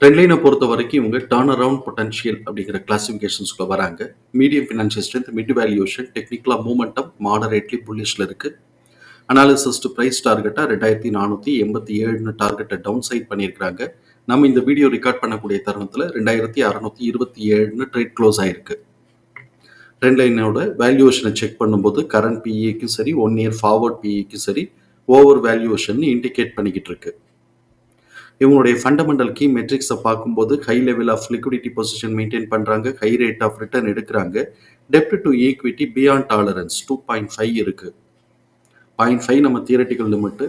ட்ரெண்ட்லைனை பொறுத்த வரைக்கும் இவங்க டேர்ன் அரவுண்ட் பொட்டன்ஷியல் அப்படிங்கிற கிளாசிஃபிகேஷன்ஸ்குள்ள வராங்க. Medium financial strength mid valuation டெக்னிக்கலாக மூமெண்டம் மாடரேட்லி புல்லிஷில் இருக்கு. அனாலிசிஸ் டு ப்ரைஸ் டார்கெட்டாக ரெண்டாயிரத்தி நானூற்றி எண்பத்தி ஏழுன்னு டார்கெட்டை டவுன் சைட் பண்ணியிருக்கிறாங்க. நம்ம இந்த வீடியோ ரெக்கார்ட் பண்ணக்கூடிய தருணத்தில் ரெண்டாயிரத்தி அறநூற்றி இருபத்தி ஏழுன்னு ட்ரேட் க்ளோஸ் ஆயிருக்கு. ட்ரெண்ட் லைனோட வேல்யூவேஷனை செக் பண்ணும்போது கரண்ட் பிஇக்கும் சரி ஒன் இயர் ஃபார்வர்ட் பிஇக்கும் சரி ஓவர் வேல்யூவேஷன் இண்டிகேட் பண்ணிக்கிட்டு இருக்கு. இவங்களுடைய ஃபண்டமெண்டல் கீ மெட்ரிக்ஸை பார்க்கும்போது high level of liquidity position maintain பண்ணுறாங்க ஹை ரேட் ஆஃப் ரிட்டர்ன் எடுக்கிறாங்க. டெப்ட் to equity beyond tolerance two point five இருக்குது பாயிண்ட் ஃபைவ் நம்ம தியரட்டிக்கல் லிமிட்டு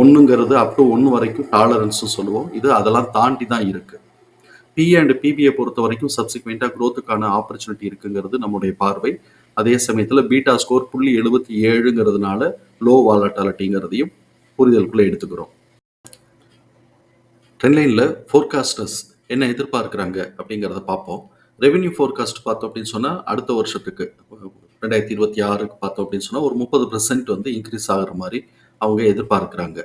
ஒன்றுங்கிறது அப் டு ஒன்று வரைக்கும் டாலரன்ஸும் சொல்லுவோம். இது அதெல்லாம் தாண்டி தான் இருக்குது பி அண்ட் பிபியை பொறுத்த வரைக்கும் சப்சிக்வெண்ட்டாக க்ரோத்துக்கான ஆப்பர்ச்சுனிட்டி இருக்குங்கிறது நம்முடைய பார்வை. அதே சமயத்தில் பீட்டா ஸ்கோர் புள்ளி எழுபத்தி ஏழுங்கிறதுனால லோ வாலட்டாலிட்டிங்கிறதையும் புரிதலுக்குள்ளே எடுத்துக்கிறோம். ட்ரெண்ட்லைனில் ஃபோர்காஸ்டர்ஸ் என்ன எதிர்பார்க்குறாங்க அப்படிங்கிறத பார்ப்போம். ரெவென்யூ ஃபோர்காஸ்ட் பார்த்தோம் அப்படின்னு சொன்னால் அடுத்த வருஷத்துக்கு ரெண்டாயிரத்தி இருபத்தி ஆறுக்கு பார்த்தோம் அப்படின்னு சொன்னால் ஒரு முப்பது பர்சன்ட் வந்து இன்க்ரீஸ் ஆகுற மாதிரி அவங்க எதிர்பார்க்குறாங்க.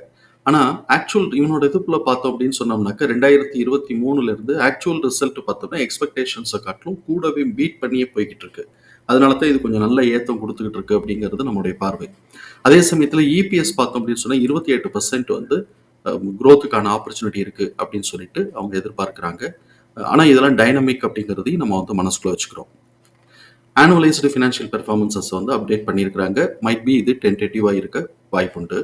ஆனால் ஆக்சுவல் இவனோட இதுக்குள்ள பார்த்தோம் அப்படின்னு சொன்னோம்னாக்க ரெண்டாயிரத்தி இருபத்தி மூணுலேருந்து ஆக்சுவல் ரிசல்ட் பார்த்தோம்னா எக்ஸ்பெக்டேஷன்ஸை காட்டிலும் கூடவே பீட் பண்ணியே போய்கிட்டு இருக்கு அதனால தான் இது கொஞ்சம் நல்ல ஏத்தம் கொடுத்துக்கிட்டு இருக்கு அப்படிங்கிறது நம்மளுடைய பார்வை. அதே சமயத்தில் இபிஎஸ் பார்த்தோம் அப்படின்னு சொன்னால் இருபத்தி எட்டு பர்சன்ட் வந்து க்ரோத்துக்கான ஆப்பர்ச்சுனிட்டி இருக்குது அப்படின்னு சொல்லிட்டு அவங்க எதிர்பார்க்குறாங்க. ஆனால் இதெல்லாம் டைனமிக் அப்படிங்கிறதையும் நம்ம வந்து மனசுக்குள்ள வச்சுக்கிறோம். ஆனுவலைஸ்டு ஃபினான்ஷியல் பெர்ஃபார்மன்சஸ் வந்து அப்டேட் பண்ணியிருக்கிறாங்க. மைட் பி இது டென்டேட்டிவாக இருக்க வாய்ப்புண்டு.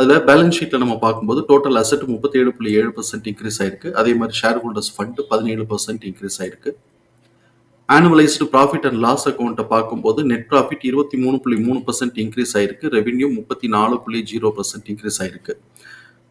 அதில் பேலன்ஸ் ஷீட்டில் நம்ம பார்க்கும்போது டோட்டல் அசெட் முப்பத்தி ஏழு புள்ளி ஏழு பர்சன்ட் இன்க்ரீஸ் ஆயிருக்கு. அதே மாதிரி ஷேர் ஹோல்டர்ஸ் ஃபண்டு பதினேழு பர்சன்ட் இன்க்ரீஸ் ஆயிருக்கு. ஆனுவலைஸ்டு ப்ராஃபிட் அண்ட் லாஸ் அக்கௌண்ட்டை பார்க்கும்போது நெட் ப்ராஃபிட் இருபத்தி மூணு புள்ளி மூணு பர்சன்ட் இன்க்ரீஸ் ஆயிருக்கு. ரெவென்யூ முப்பத்தி நாலு புள்ளி ஜீரோ பர்சன்ட் இன்க்ரீஸ் ஆயிருக்கு.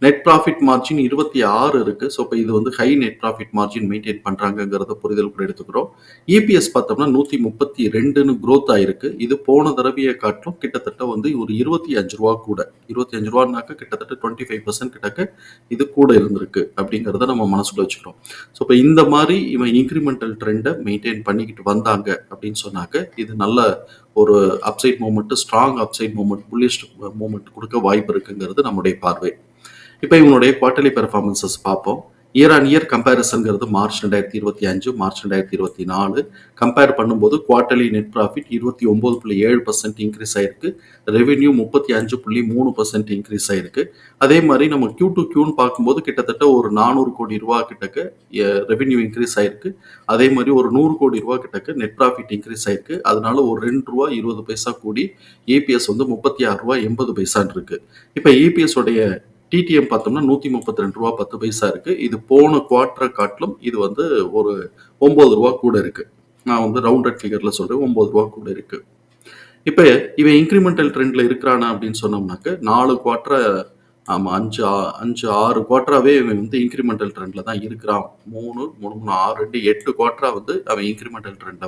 நெட் ப்ராஃபிட் மார்ஜின் இருபத்தி ஆறு இருக்கு. ஸோ இப்போ இது வந்து high net profit margin maintain பண்றாங்கிறத புரிதல் கூட எடுத்துக்கிறோம். இபிஎஸ் பார்த்தோம்னா நூற்றி முப்பத்தி ரெண்டுன்னு க்ரோத் ஆயிருக்கு. இது போன தடவையை காட்டிலும் கிட்டத்தட்ட வந்து ஒரு இருபத்தி அஞ்சு ரூபா கூட. இருபத்தி அஞ்சு ரூபான்னாக்க கிட்டத்தட்ட டுவெண்ட்டி ஃபைவ் பர்சன்ட் கிட்டக்க இது கூட இருந்திருக்கு அப்படிங்கிறத நம்ம மனசுல வச்சுக்கிறோம். ஸோ இப்போ இந்த மாதிரி இவன் இன்க்ரிமெண்டல் ட்ரெண்டை மெயின்டைன் பண்ணிக்கிட்டு வந்தாங்க அப்படின்னு சொன்னாக்க இது நல்ல ஒரு upside moment strong upside moment bullish moment கொடுக்க வாய்ப்பு இருக்குங்கிறது நம்முடைய பார்வை. இப்போ இவனுடைய குவார்டர்லி பெர்ஃபார்மன்சஸ் பார்ப்போம். இயர் ஆன் இயர் கம்பேரிசன்கிறது மார்ச் ரெண்டாயிரத்தி இருபத்தி அஞ்சு மார்ச் ரெண்டாயிரத்தி இருபத்தி நாலு. கம்பேர் பண்ணும்போது குவார்டர்லி நெட் ப்ராஃபிட் இருபத்தி ஒம்பது புள்ளி ஏழு பர்சன்ட் இன்க்ரீஸ் ஆயிருக்கு. ரெவென்யூ முப்பத்தி அஞ்சு புள்ளி மூணு பர்சன்ட் இன்க்ரீஸ் ஆயிருக்கு. அதே மாதிரி நம்ம கியூ டு கியூன்னு பார்க்கும்போது கிட்டத்தட்ட ஒரு நானூறு கோடி ரூபா கிட்டக்கு ரெவென்யூ இன்க்ரீஸ் ஆயிருக்கு. அதே மாதிரி ஒரு நூறு கோடி ரூபா கிட்டக்க நெட் ப்ராஃபிட் இன்க்ரீஸ் ஆயிருக்கு. அதனால ஒரு ரெண்டு ரூபா இருபது பைசா கூடி ஏபிஎஸ் வந்து முப்பத்தி ஆறு ரூபா எண்பது பைசான் இருக்கு. இப்போ ஏபிஎஸ் உடைய டிடிஎம் பார்த்தோம்னா நூற்றி முப்பத்தி ரெண்டு ரூபா பத்து பைசா இருக்குது இது போன குவார்டரை காட்டிலும் இது வந்து ஒரு ஒம்பது ரூபா கூட இருக்குது நான் வந்து ரவுண்டட் ஃபிகரில் சொல்கிறேன் ஒம்பது ரூபா கூட இருக்குது இப்போ இவன் இன்க்ரிமெண்டல் ட்ரெண்டில் இருக்கிறானா அப்படின்னு சொன்னோம்னாக்க நாலு குவார்டரை ஆமாம் அஞ்சு ஆ- அஞ்சு ஆறு குவார்டராகவே இவன் வந்து இன்க்ரிமெண்டல் ட்ரெண்டில் தான் இருக்கிறான். மூணு மூணு மூணு ஆறு ரெண்டு எட்டு குவார்டரா வந்து அவன் இன்க்ரிமெண்டல் ட்ரெண்டை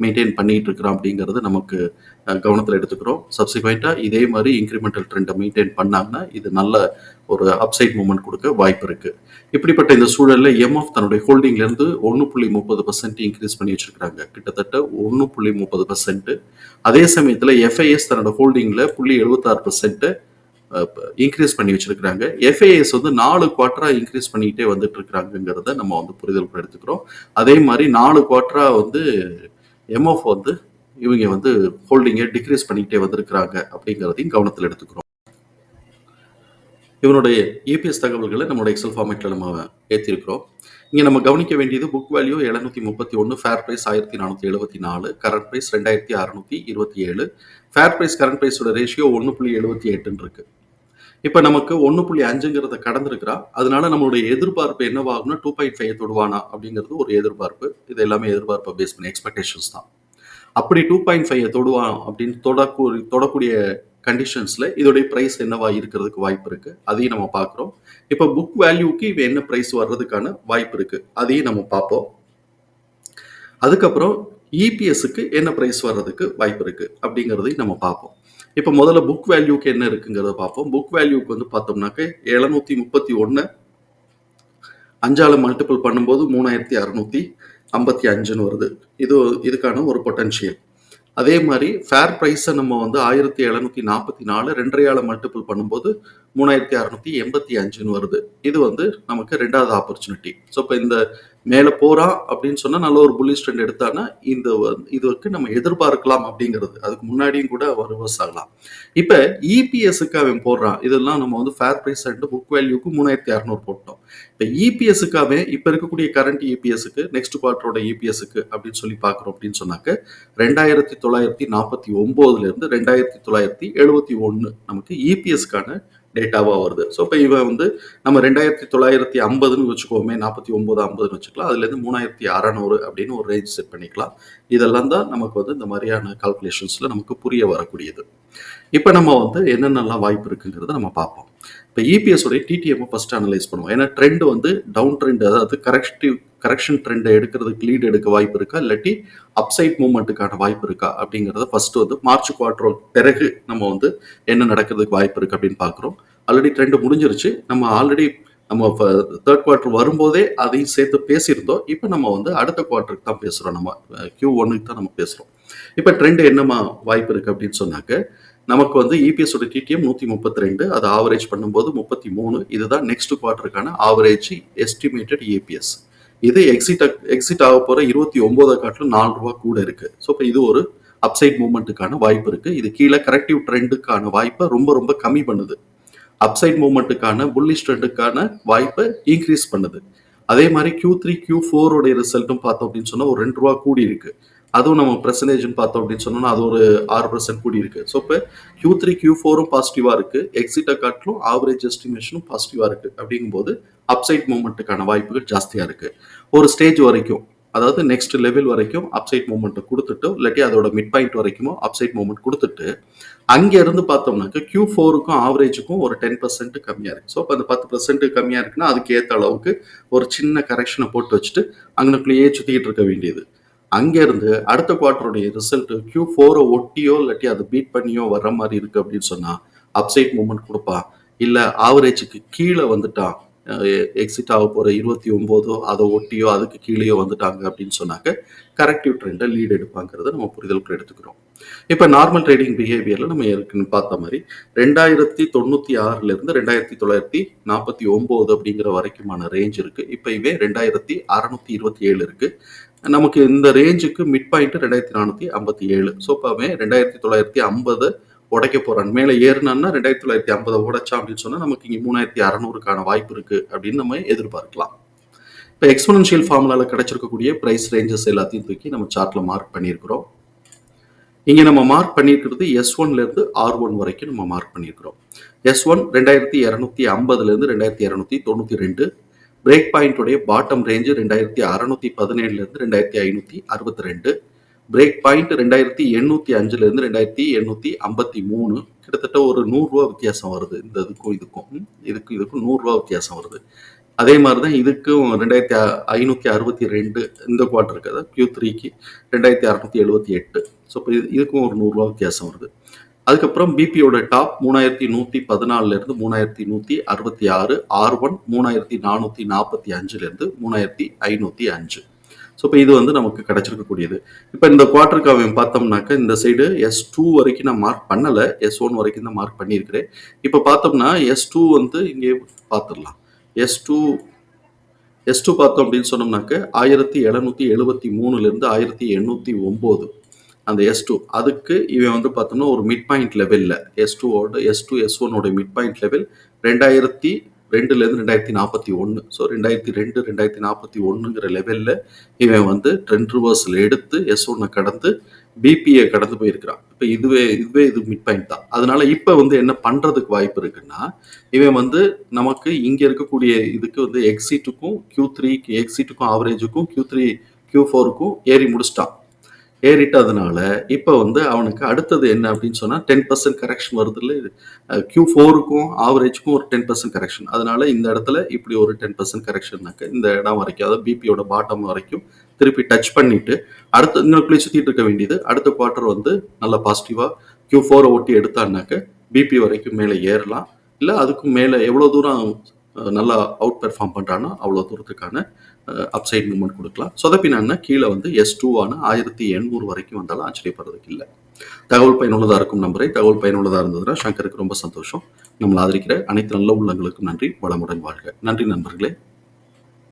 மெயின்டைன் பண்ணிகிட்டு இருக்கிறான் அப்படிங்கிறது நமக்கு கவனத்தில் எடுத்துக்கிறோம். சப்சிக்வெண்ட்டாக இதே மாதிரி இன்க்ரிமெண்டல் ட்ரெண்டை மெயின்டைன் பண்ணாங்கன்னா இது நல்ல ஒரு அப்சைட் மூமெண்ட் கொடுக்க வாய்ப்பு இருக்குது இப்படிப்பட்ட இந்த சூழலில் எம்எஃப் தன்னுடைய ஹோல்டிங்லேருந்து ஒன்று புள்ளி முப்பது பர்சன்ட் இன்க்ரீஸ் பண்ணி வச்சுருக்கிறாங்க. கிட்டத்தட்ட ஒன்று புள்ளி முப்பது பர்சன்ட்டு அதே சமயத்தில் எஃப்ஐஎஸ் தன்னோட ஹோல்டிங்கில் புள்ளி எழுபத்தாறு பர்சன்ட்டு இன்க்ரீஸ் பண்ணி வச்சிருக்கிறாங்க. எஃப்ஐஎஸ் வந்து நாலு குவார்டரா இன்க்ரீஸ் பண்ணிக்கிட்டே வந்துட்டு இருக்கிறாங்கிறத நம்ம வந்து புரிதல் எடுத்துக்கிறோம் அதே மாதிரி நாலு குவார்டரா வந்து எம்எஃப் வந்து இவங்க வந்து ஹோல்டிங்கை டிக்ரீஸ் பண்ணிக்கிட்டே வந்திருக்கிறாங்க அப்படிங்கிறதையும் கவனத்தில் எடுத்துக்கிறோம். இவனுடைய இபிஎஸ் தகவல்களை நம்மளோட எக்ஸல் ஃபார்மேட்டில் நம்ம ஏற்றிருக்கிறோம் இங்கே நம்ம கவனிக்க வேண்டியது புக் வேல்யூ எழுநூத்தி முப்பத்தி ஒன்று ஃபேர் ப்ரைஸ் ஆயிரத்தி நானூற்றி எழுபத்தி நாலு கரண்ட் ப்ரைஸ் ரெண்டாயிரத்தி அறநூற்றி இருபத்தி ஏழு ஃபேர் ப்ரைஸ் கரண்ட் ப்ரைஸோட ரேஷியோ ஒன்று புள்ளி எழுபத்தி எட்டுன்னு இருக்குது இப்போ நமக்கு ஒன்று புள்ளி அஞ்சுங்கிறத கடந்திருக்கிறா. அதனால நம்மளுடைய எதிர்பார்ப்பு என்னவாகும்னா டூ பாயிண்ட் ஃபைவ் தொடுவானா அப்படிங்கிறது ஒரு எதிர்பார்ப்பு. இது எல்லாமே எதிர்பார்ப்பை பேஸ் பண்ணி எக்ஸ்பெக்டேஷன்ஸ் தான். அப்படி டூ பாயிண்ட் ஃபைவ் தொடுவான் அப்படின்னு தொடக்கூடிய தொடக்கூடிய கண்டிஷன்ஸில் இதோடைய ப்ரைஸ் என்னவா இருக்கிறதுக்கு வாய்ப்பு இருக்குது அதையும் நம்ம பார்க்குறோம். இப்போ புக் வேல்யூக்கு இவன் என்ன ப்ரைஸ் வர்றதுக்கான வாய்ப்பு இருக்குது அதையும் நம்ம பார்ப்போம். அதுக்கப்புறம் இபிஎஸ்க்கு என்ன ப்ரைஸ் வர்றதுக்கு வாய்ப்பு இருக்குது அப்படிங்கிறதையும் நம்ம பார்ப்போம். இப்போ முதல்ல புக் வேல்யூக்கு என்ன இருக்குங்கிறத பார்ப்போம். புக் வேல்யூக்கு வந்து பார்த்தோம்னாக்க எழுநூத்தி முப்பத்தி ஒன்று அஞ்சால் மல்டிபிள் பண்ணும்போது மூணாயிரத்தி அறுநூத்தி ஐம்பத்தி அஞ்சுன்னு வருது. இது இதுக்கான ஒரு பொட்டன்ஷியல் அதே மாதிரி ஃபேர் ப்ரைஸை நம்ம வந்து ஆயிரத்தி எழுநூத்தி நாற்பத்தி நாலு ரெண்டரையால் மல்டிபிள் பண்ணும்போது மூணாயிரத்தி அறநூத்தி எண்பத்தி அஞ்சுன்னு வருது. இது வந்து நமக்கு ரெண்டாவது ஆப்பர்ச்சுனிட்டி ஸோ இப்போ இந்த மேலே போகிறான் அப்படின்னு சொன்னால் நல்ல ஒரு புள்ளி ஸ்டெண்ட் எடுத்தான்னா இந்த வ- இதுக்கு நம்ம எதிர்பார்க்கலாம் அப்படிங்கிறது. அதுக்கு முன்னாடியும் கூட ரிவர்ஸ் ஆகலாம். இப்போ இபிஎஸ்க்கு அவன் போடுறான். இதெல்லாம் நம்ம வந்து ஃபேர் ப்ரைஸ் அண்ட் புக் வேல்யூக்கு மூணாயிரத்தி அறநூறு போட்டோம். இப்போ இபிஎஸ்க்காவே இப்போ இருக்கக்கூடிய கரண்ட் இபிஎஸ்க்கு நெக்ஸ்ட் குவார்டரோட இபிஎஸ்க்கு அப்படின்னு சொல்லி பார்க்குறோம் அப்படின்னு சொன்னாக்க ரெண்டாயிரத்தி தொள்ளாயிரத்தி நாற்பத்தி ஒம்போதுலேருந்து ரெண்டாயிரத்தி தொள்ளாயிரத்தி எழுபத்தி ஒன்று நமக்கு இபிஎஸ்க்கான டேட்டாவாக வருது. ஸோ இப்போ இவன் வந்து நம்ம ரெண்டாயிரத்தி தொள்ளாயிரத்தி ஐம்பதுன்னு வச்சுக்கோமே நாற்பத்தி ஒம்பது ஐம்பதுன்னு வச்சுக்கலாம். அதுலேருந்து மூணாயிரத்தி அறநூறு அப்படின்னு ஒரு ரேஞ்ச் செட் பண்ணிக்கலாம். இதெல்லாம் தான் நமக்கு வந்து இந்த மாதிரியான கால்குலேஷன்ஸில் நமக்கு புரிய வரக்கூடியது. இப்போ நம்ம வந்து என்னென்னலாம் வாய்ப்பு இருக்குங்கிறத நம்ம பார்ப்போம். இப்போ இபிஎஸ் உடைய டிடிஎம் அனலைஸ் பண்ணுவோம். ஏன்னா ட்ரெண்ட் வந்து டவுன் ட்ரெண்ட் அதாவது கரெக்டிவ் கரெக்ஷன் ட்ரெண்டை எடுக்கிறதுக்கு லீட் எடுக்க வாய்ப்பு இருக்கா? இல்லாட்டி அப்சைட் மூவ்மெண்ட்டுக்கான வாய்ப்பு இருக்கா? அப்படிங்கிறத ஃபர்ஸ்ட் வந்து மார்ச் குவார்டர் பிறகு நம்ம வந்து என்ன நடக்கிறதுக்கு வாய்ப்பு இருக்கு அப்படின்னு பார்க்குறோம். ஆல்ரெடி ட்ரெண்ட் முடிஞ்சிருச்சு. நம்ம ஆல்ரெடி நம்ம தேர்ட் குவார்டர் வரும்போதே அதையும் சேர்த்து பேசியிருந்தோம். இப்போ நம்ம வந்து அடுத்த குவார்ட்டருக்கு தான் பேசுகிறோம் நம்ம கியூ ஒன்னுக்கு தான் நம்ம பேசுகிறோம் இப்போ ட்ரெண்ட் என்னமா வாய்ப்பு இருக்குது அப்படின்னு சொன்னாக்க நமக்கு வந்து இபிஎஸோட டிடிஎம் நூற்றி முப்பத்தி ரெண்டு அது ஆவரேஜ் பண்ணும்போது முப்பத்தி மூணு. இதுதான் நெக்ஸ்ட் குவார்ட்டருக்கான ஆவரேஜ் எஸ்டிமேட்டட் இபிஎஸ் இது எக்ஸிட் எக்ஸிட் ஆக போகிற இருபத்தி ஒம்போதை காட்டிலும் நாலு ரூபா கூட இருக்கு. ஸோ இப்போ இது ஒரு அப்சைட் மூவ்மெண்ட்டுக்கான வாய்ப்பு இருக்கு. இது கீழே கரெக்டிவ் ட்ரெண்டுக்கான வாய்ப்பை ரொம்ப ரொம்ப கம்மி பண்ணுது. அப்சைட் மூவ்மெண்ட்டுக்கான புல்லிஷ் ட்ரெண்டுக்கான வாய்ப்பை இன்க்ரீஸ் பண்ணுது. அதே மாதிரி கியூ த்ரீ கியூ ஃபோருடைய ரிசல்ட்டும் பார்த்தோம் அப்படின்னு சொன்னால் ஒரு ரெண்டு ரூபா கூடி இருக்குது அதுவும் நம்ம பெர்சன்டேஜ்னு பார்த்தோம் அப்படின்னு சொன்னோம்னா அது ஒரு ஆறு பர்சன்ட் கூடி இருக்கு. ஸோ இப்போ கியூ த்ரீ கியூ ஃபோரும் பாசிட்டிவாக இருக்கு. எக்ஸிட்டை காட்டிலும் ஆவரேஜ் எஸ்டிமேஷனும் பாசிட்டிவாக இருக்கு. அப்படிங்கும்போது அப்சைட் மூவ்மெண்ட்டுக்கான வாய்ப்புகள் ஜாஸ்தியாக இருக்கு. ஒரு ஸ்டேஜ் வரைக்கும் அதாவது நெக்ஸ்ட் லெவல் வரைக்கும் அப்சைட் மூவ்மெண்ட்டை கொடுத்துட்டு இல்லாட்டி அதோட மிட் பாயிண்ட் வரைக்குமோ அப்சைட் மூவ்மெண்ட் கொடுத்துட்டு அங்கேருந்து பார்த்தோம்னாக்க கியூ ஃபோருக்கும் ஆவரேஜுக்கும் ஒரு டென் பர்சன்ட் கம்மியாக இருக்கு. ஸோ இப்போ அந்த பத்து பர்சன்ட் கம்மியாக இருக்குன்னா அதுக்கு ஏற்ற அளவுக்கு ஒரு சின்ன கரெக்ஷனை போட்டு வச்சுட்டு அங்கனக்குள்ளேயே சுற்றிக்கிட்டு இருக்க வேண்டியது. அங்கேருந்து அடுத்த குவார்டருடைய ரிசல்ட் கியூ ஃபோரை ஒட்டியோ இல்லாட்டி அதை பீட் பண்ணியோ வர்ற மாதிரி இருக்கு அப்படின்னு சொன்னா அப்சைட் மூமெண்ட் கொடுப்பான் இல்லை ஆவரேஜுக்கு கீழே வந்துட்டான் எக்ஸிட் ஆக போகிற இருபத்தி ஒம்போதோ அதை ஒட்டியோ அதுக்கு கீழேயோ வந்துட்டாங்க அப்படின்னு சொன்னாக்க கரெக்டிவ் ட்ரெண்டை லீட் எடுப்பாங்கிறத நம்ம புரிதலுக்கு எடுத்துக்கிறோம். இப்போ நார்மல் ட்ரேடிங் பிஹேவியரில் நம்ம இருக்குன்னு பார்த்த மாதிரி ரெண்டாயிரத்தி தொண்ணூற்றி ஆறுலேருந்து ரெண்டாயிரத்தி தொள்ளாயிரத்தி நாற்பத்தி ஒம்பது அப்படிங்கிற வரைக்குமான ரேஞ்ச் இருக்குது இப்போ இவே ரெண்டாயிரத்தி அறநூற்றி இருபத்தி ஏழு இருக்குது நமக்கு இந்த ரேஞ்சுக்கு மிட் பாயிண்ட் ரெண்டாயிரத்தி நானூத்தி ஐம்பத்தி ஏழு. ஸோ இப்போவே ரெண்டாயிரத்தி தொள்ளாயிரத்தி ஐம்பது உடைக்க போகிறான் மேலே ஏறினான்னா ரெண்டாயிரத்தி தொள்ளாயிரத்தி ஐம்பதை உடைச்சா அப்படின்னு சொன்னா நமக்கு இங்கே மூணாயிரத்தி அறநூறுக்கான வாய்ப்பு இருக்கு அப்படின்னு நம்ம எதிர்பார்க்கலாம். இப்போ எக்ஸ்போனன்ஷியல் ஃபார்முலாவில் கிடைச்சிருக்கக்கூடிய பிரைஸ் ரேஞ்சஸ் எல்லாத்தையும் தூக்கி நம்ம சார்ட்ல மார்க் பண்ணியிருக்கிறோம். இங்க நம்ம மார்க் பண்ணியிருக்கிறது எஸ் ஒன்ல இருந்து ஆர் ஒன் வரைக்கும் நம்ம மார்க் பண்ணியிருக்கிறோம். எஸ் ஒன் ரெண்டாயிரத்தி இரநூத்தி ஐம்பதுல இருந்து ரெண்டாயிரத்தி இரநூத்தி தொண்ணூத்தி ரெண்டு பிரேக் பாயிண்ட்டுடைய பாட்டம் ரேஞ்சு ரெண்டாயிரத்தி அறநூத்தி பதினேழுலேருந்து ரெண்டாயிரத்தி ஐநூத்தி அறுபத்தி ரெண்டு பிரேக் பாயிண்ட் ரெண்டாயிரத்தி எண்ணூத்தி அஞ்சுல இருந்து ரெண்டாயிரத்தி எண்ணூத்தி ஐம்பத்தி மூணு. கிட்டத்தட்ட ஒரு நூறுரூவா வித்தியாசம் வருது இந்த இதுக்கும் இதுக்கும். இதுக்கும் இதுக்கும் நூறுரூவா வித்தியாசம் வருது. அதே மாதிரி தான் இதுக்கும் ரெண்டாயிரத்தி ஐநூற்றி அறுபத்தி ரெண்டு இந்த குவார்ட்டருக்கு அதாவது கியூ த்ரீக்கு ரெண்டாயிரத்தி அறநூற்றி எழுபத்தி எட்டு. ஸோ இப்போ இது இதுக்கும் ஒரு நூறுரூவா வித்தியாசம் வருது. அதுக்கப்புறம் பிபியோட டாப் மூணாயிரத்தி நூற்றி பதினாலுலேருந்து மூணாயிரத்தி நூற்றி அறுபத்தி ஆறு ஆர் ஒன் மூணாயிரத்தி நானூற்றி நாற்பத்தி அஞ்சுலேருந்து மூணாயிரத்தி ஐநூற்றி அஞ்சு. ஸோ இப்போ இது வந்து நமக்கு கிடைச்சிருக்கக்கூடியது. இப்போ இந்த குவார்ட்டருக்கு அவன் பார்த்தோம்னாக்க இந்த சைடு எஸ் டூ வரைக்கும் நான் மார்க் பண்ணலை. எஸ் ஒன் வரைக்கும் தான் மார்க் பண்ணியிருக்கிறேன். இப்போ பார்த்தோம்னா எஸ் டூ வந்து இங்கே பார்த்துடலாம். எஸ் டூ எஸ் டூ பார்த்தோம் அப்படின்னு சொன்னோம்னாக்க ஆயிரத்தி எழுநூற்றி எழுபத்தி மூணுலேருந்து ஆயிரத்தி எண்ணூற்றி ஒம்பது. அந்த எஸ் டூ அதுக்கு இவன் வந்து பார்த்தோம்னா ஒரு மிட் பாயிண்ட் லெவலில் எஸ் டூவோட எஸ் டூ எஸ் ஒன்னோட மிட் பாயிண்ட் லெவல் ரெண்டாயிரத்தி ரெண்டுலேருந்து ரெண்டாயிரத்தி நாற்பத்தி ஒன்று ஸோ ரெண்டாயிரத்தி ரெண்டு ரெண்டாயிரத்தி நாற்பத்தி ஒன்றுங்கிற லெவலில் இவன் வந்து ட்ரெண்ட் ரிவர்ஸில் எடுத்து எஸ் ஒன்னை கடந்து பிபிஏ கடந்து போயிருக்கிறான். இப்போ இதுவே இதுவே இது மிட் பாயிண்ட் தான். அதனால இப்போ வந்து என்ன பண்ணுறதுக்கு வாய்ப்பு இருக்குன்னா இவன் வந்து நமக்கு இங்கே இருக்கக்கூடிய இதுக்கு வந்து எக்ஸிட்டுக்கும் கியூ த்ரீ எக்ஸிட்டுக்கும் ஆவரேஜுக்கும் கியூ த்ரீ கியூ ஃபோருக்கும் ஏறி முடிச்சிட்டான். ஏறிட்டதுனால இப்போ வந்து அவனுக்கு அடுத்தது என்ன அப்படின்னு சொன்னால் டென் பர்சன்ட் கரெக்ஷன் வருதுல்ல கியூ ஃபோருக்கும் ஆவரேஜ்க்கும் ஒரு டென் பர்சன்ட் கரெக்ஷன் அதனால இந்த இடத்துல இப்படி ஒரு டென் பர்சன்ட் கரெக்ஷன்னாக்க இந்த இடம் வரைக்கும் அதாவது பிபியோட பாட்டம் வரைக்கும் திருப்பி டச் பண்ணிட்டு அடுத்த இன்னொரு சுற்றிட்டு இருக்க வேண்டியது அடுத்த குவார்ட்டர் வந்து நல்ல பாசிட்டிவாக கியூ ஃபோரை ஒட்டி எடுத்தான்னாக்க பிபி வரைக்கும் மேலே ஏறலாம். இல்லை அதுக்கும் மேலே எவ்வளோ தூரம் நல்லா அவுட் பெர்ஃபார்ம் பண்ணுறான்னா அவ்வளோ தூரத்துக்கான அப்சைட் மூவ்மெண்ட் கொடுக்கலாம். சொதப்பினான்னா கீழே வந்து எஸ் டூவான ஆயிரத்தி எண்ணூறு வரைக்கும் வந்தாலும் ஆச்சரியப்படுறதுக்கு இல்லை. தகவல் பயனுள்ளதாக இருக்கும் நம்பரை தகவல் பயனுள்ளதாக இருந்ததுன்னா சங்கருக்கு ரொம்ப சந்தோஷம். நம்மளை ஆதரிக்கிற அனைத்து நல்ல உள்ளங்களுக்கும் நன்றி. வளமுடன் வாழ்க. நன்றி நண்பர்களே.